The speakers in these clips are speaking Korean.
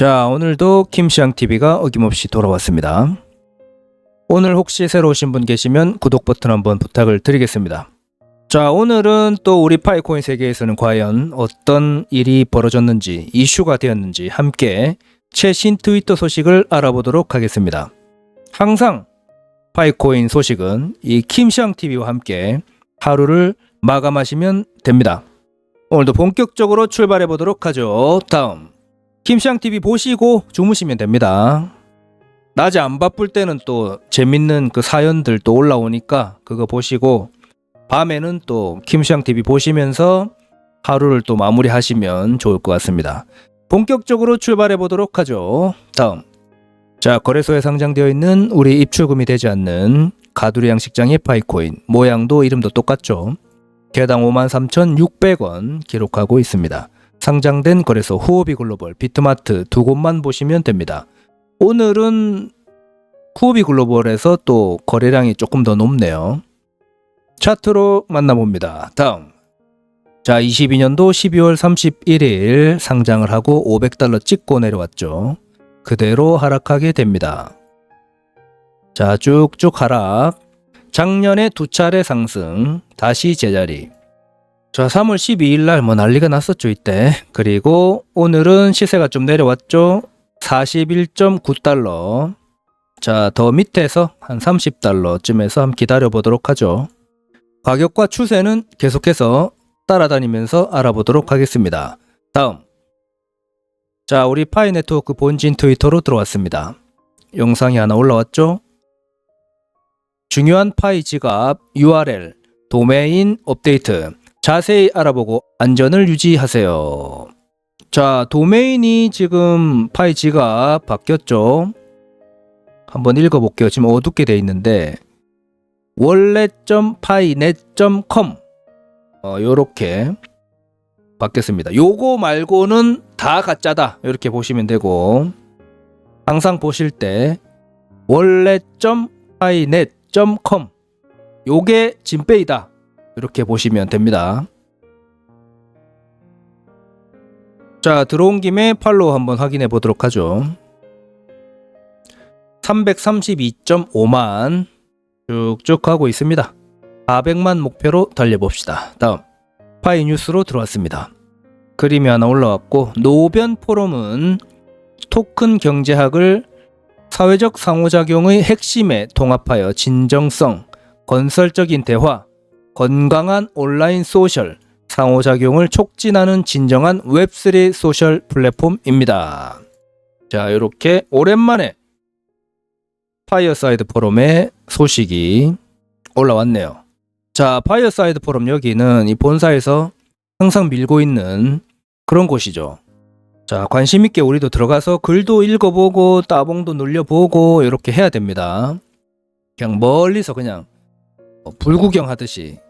자, 오늘도 김시앙TV가 어김없이 돌아왔습니다. 오늘 혹시 새로 오신 분 계시면 구독 버튼 한번 부탁을 드리겠습니다. 자, 오늘은 또 우리 파이코인 세계에서는 과연 어떤 일이 벌어졌는지, 이슈가 되었는지 함께 최신 트위터 소식을 알아보도록 하겠습니다. 항상 파이코인 소식은 이 김시앙TV와 함께 하루를 마감하시면 됩니다. 오늘도 본격적으로 출발해 보도록 하죠. 다음. 김시앙TV 보시고 주무시면 됩니다. 낮에 안 바쁠 때는 또 재밌는 그 사연들 또 올라오니까 그거 보시고 밤에는 또 김시앙TV 보시면서 하루를 또 마무리하시면 좋을 것 같습니다. 본격적으로 출발해 보도록 하죠. 다음. 자, 거래소에 상장되어 있는 우리 입출금이 되지 않는 가두리 양식장의 파이코인 모양도 이름도 똑같죠. 개당 53,600원 기록하고 있습니다. 상장된 거래소 후오비 글로벌, 비트마트 두 곳만 보시면 됩니다. 오늘은 후오비 글로벌에서 또 거래량이 조금 더 높네요. 차트로 만나봅니다. 다음. 자, 22년도 12월 31일 상장을 하고 500달러 찍고 내려왔죠. 그대로 하락하게 됩니다. 자, 쭉쭉 하락. 작년에 두 차례 상승, 다시 제자리. 자, 3월 12일 날 뭐 난리가 났었죠, 이때. 그리고 오늘은 시세가 좀 내려왔죠. 41.9달러. 자, 더 밑에서 한 30달러쯤에서 한번 기다려 보도록 하죠. 가격과 추세는 계속해서 따라다니면서 알아보도록 하겠습니다. 다음. 자, 우리 파이 네트워크 본진 트위터로 들어왔습니다. 영상이 하나 올라왔죠? 중요한 파이 지갑 URL 도메인 업데이트 자세히 알아보고 안전을 유지하세요. 자, 도메인이 지금 파이 지갑 바뀌었죠? 한번 읽어볼게요. 지금 어둡게 돼 있는데 원래.파이넷.com 어, 요렇게 바뀌었습니다. 요거 말고는 다 가짜다. 이렇게 보시면 되고 항상 보실 때 원래.파이넷 .com 요게 진페이다. 이렇게 보시면 됩니다. 자, 들어온 김에 팔로우 한번 확인해 보도록 하죠. 332.5만 쭉쭉 하고 있습니다. 400만 목표로 달려봅시다. 다음 파이 뉴스로 들어왔습니다. 그림이 하나 올라왔고 노변 포럼은 토큰 경제학을 사회적 상호작용의 핵심에 통합하여 진정성, 건설적인 대화, 건강한 온라인 소셜, 상호작용을 촉진하는 진정한 웹3 소셜 플랫폼입니다. 자, 이렇게 오랜만에 파이어사이드 포럼의 소식이 올라왔네요. 자, 파이어사이드 포럼 여기는 이 본사에서 항상 밀고 있는 그런 곳이죠. 자, 관심 있게 우리도 들어가서 글도 읽어보고 따봉도 눌려보고 이렇게 해야 됩니다. 그냥 멀리서 그냥 불구경 하듯이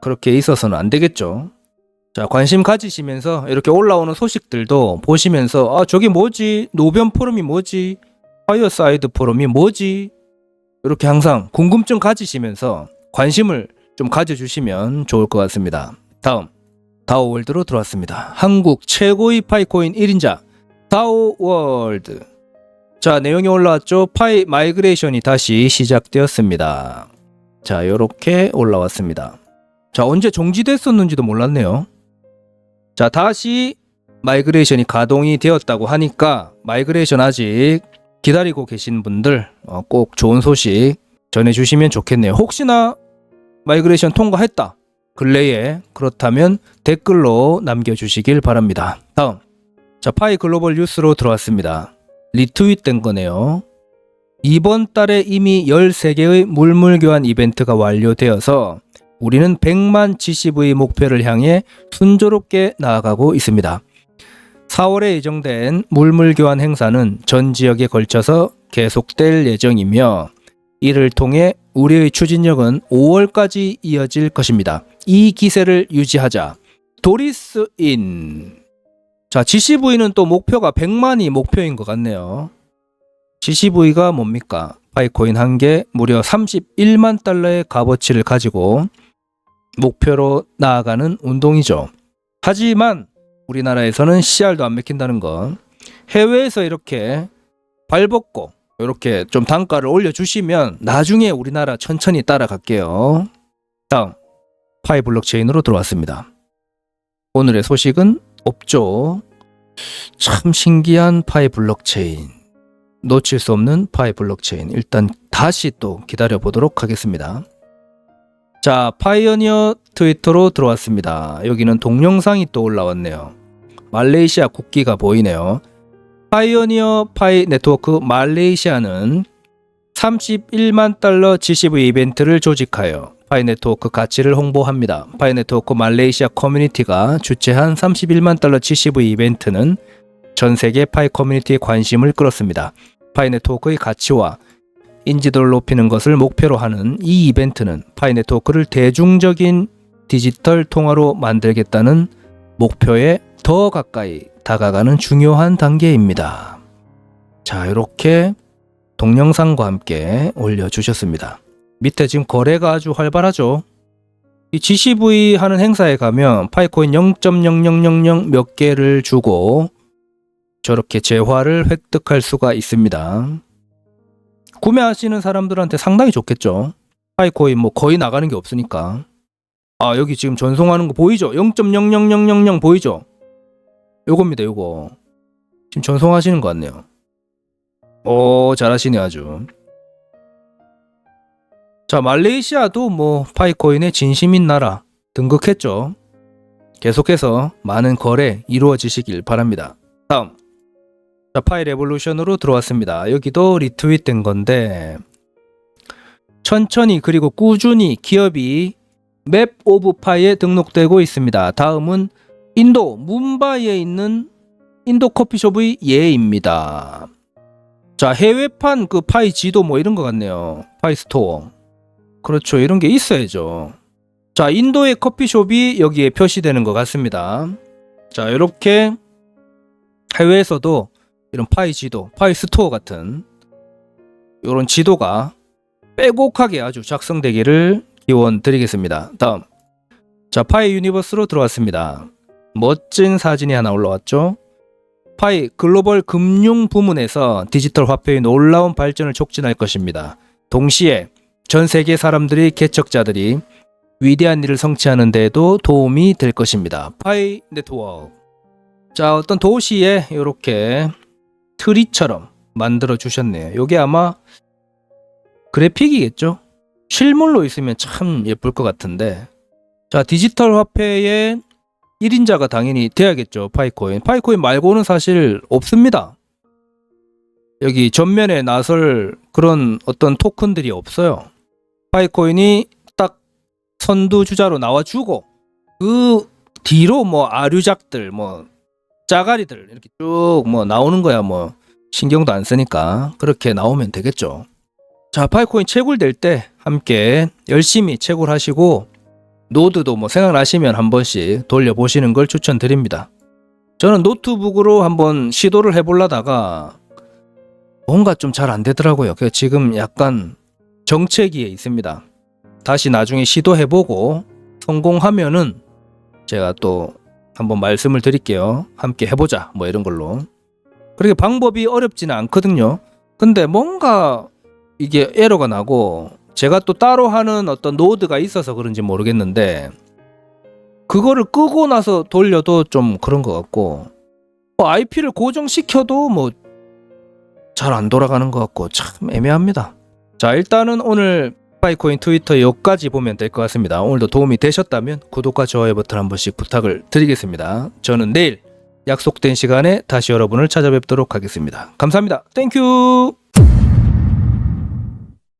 그렇게 있어서는 안 되겠죠. 자, 관심 가지시면서 이렇게 올라오는 소식들도 보시면서 아, 저게 뭐지? 노변 포럼이 뭐지? 파이어사이드 포럼이 뭐지? 이렇게 항상 궁금증 가지시면서 관심을 좀 가져주시면 좋을 것 같습니다. 다음 다오월드로 들어왔습니다. 한국 최고의 파이코인 1인자 다오월드 자 내용이 올라왔죠. 파이 마이그레이션이 다시 시작되었습니다. 자 요렇게 올라왔습니다. 자 언제 정지됐었는지도 몰랐네요. 자 다시 마이그레이션이 가동이 되었다고 하니까 마이그레이션 아직 기다리고 계신 분들 어, 꼭 좋은 소식 전해주시면 좋겠네요. 혹시나 마이그레이션 통과했다. 근래에 그렇다면 댓글로 남겨주시길 바랍니다. 다음 자 파이 글로벌 뉴스로 들어왔습니다. 리트윗된 거네요. 이번 달에 이미 13개의 물물 교환 이벤트가 완료되어서 우리는 100만 GCV 목표를 향해 순조롭게 나아가고 있습니다. 4월에 예정된 물물 교환 행사는 전 지역에 걸쳐서 계속될 예정이며 이를 통해 우리의 추진력은 5월까지 이어질 것입니다. 이 기세를 유지하자. 도리스인. 자, GCV는 또 목표가 100만이 목표인 것 같네요. GCV가 뭡니까? 파이코인 한 개 무려 31만 달러의 값어치를 가지고 목표로 나아가는 운동이죠. 하지만 우리나라에서는 CR도 안 맥힌다는 건 해외에서 이렇게 발벗고 이렇게 좀 단가를 올려주시면 나중에 우리나라 천천히 따라갈게요. 다음 파이 블록체인으로 들어왔습니다. 오늘의 소식은 없죠. 참 신기한 파이 블록체인. 놓칠 수 없는 파이 블록체인. 일단 다시 또 기다려 보도록 하겠습니다. 자, 파이어니어 트위터로 들어왔습니다. 여기는 동영상이 또 올라왔네요. 말레이시아 국기가 보이네요. 파이어니어 파이 네트워크 말레이시아는 31만 달러 GCV 이벤트를 조직하여 파이 네트워크 가치를 홍보합니다. 파이 네트워크 말레이시아 커뮤니티가 주최한 31만 달러 GCV 이벤트는 전 세계 파이 커뮤니티의 관심을 끌었습니다. 파이 네트워크의 가치와 인지도를 높이는 것을 목표로 하는 이 이벤트는 파이 네트워크를 대중적인 디지털 통화로 만들겠다는 목표에 더 가까이 다가가는 중요한 단계입니다. 자, 이렇게 동영상과 함께 올려주셨습니다. 밑에 지금 거래가 아주 활발하죠. 이 GCV 하는 행사에 가면 파이코인 0.0000 몇 개를 주고 저렇게 재화를 획득할 수가 있습니다. 구매하시는 사람들한테 상당히 좋겠죠. 파이코인 뭐 거의 나가는 게 없으니까. 아, 여기 지금 전송하는 거 보이죠? 0.00000 보이죠? 요겁니다, 요거. 지금 전송하시는 것 같네요. 오, 잘하시네, 아주. 자, 말레이시아도 뭐 파이코인의 진심인 나라 등극했죠. 계속해서 많은 거래 이루어지시길 바랍니다. 다음. 자, 파이 레볼루션으로 들어왔습니다. 여기도 리트윗 된 건데 천천히 그리고 꾸준히 기업이 맵 오브 파이에 등록되고 있습니다. 다음은 인도 뭄바이에 있는 인도 커피숍의 예입니다. 자, 해외판 그 파이 지도 뭐 이런 것 같네요. 파이 스토어. 그렇죠. 이런 게 있어야죠. 자, 인도의 커피숍이 여기에 표시되는 것 같습니다. 자, 이렇게 해외에서도 이런 파이 지도, 파이 스토어 같은 이런 지도가 빼곡하게 아주 작성되기를 기원 드리겠습니다. 다음. 자, 파이 유니버스로 들어왔습니다. 멋진 사진이 하나 올라왔죠. 파이 글로벌 금융 부문에서 디지털 화폐의 놀라운 발전을 촉진할 것입니다. 동시에 전 세계 사람들이 개척자들이 위대한 일을 성취하는 데에도 도움이 될 것입니다. 파이 네트워크. 자, 어떤 도시에 이렇게 트리처럼 만들어 주셨네요. 요게 아마 그래픽이겠죠? 실물로 있으면 참 예쁠 것 같은데. 자, 디지털 화폐의 1인자가 당연히 돼야겠죠. 파이코인. 파이코인 말고는 사실 없습니다. 여기 전면에 나설 그런 어떤 토큰들이 없어요. 파이코인이 딱 선두주자로 나와주고 그 뒤로 뭐 아류작들 뭐 짜가리들 이렇게 쭉 뭐 나오는 거야 뭐 신경도 안 쓰니까 그렇게 나오면 되겠죠. 자 파이코인 채굴될 때 함께 열심히 채굴하시고 노드도 뭐 생각나시면 한 번씩 돌려보시는 걸 추천드립니다. 저는 노트북으로 한번 시도를 해보려다가 뭔가 좀 잘 안 되더라고요. 그래서 지금 약간 정체기에 있습니다. 다시 나중에 시도해보고 성공하면은 제가 또 한번 말씀을 드릴게요. 함께 해보자. 뭐 이런 걸로. 그렇게 방법이 어렵지는 않거든요. 근데 뭔가 이게 에러가 나고 제가 또 따로 하는 어떤 노드가 있어서 그런지 모르겠는데 그거를 끄고 나서 돌려도 좀 그런 것 같고 뭐 IP를 고정시켜도 뭐 잘 안 돌아가는 것 같고 참 애매합니다. 자 일단은 오늘 파이코인 트위터 여기까지 보면 될 것 같습니다. 오늘도 도움이 되셨다면 구독과 좋아요 버튼 한 번씩 부탁을 드리겠습니다. 저는 내일 약속된 시간에 다시 여러분을 찾아뵙도록 하겠습니다. 감사합니다. 땡큐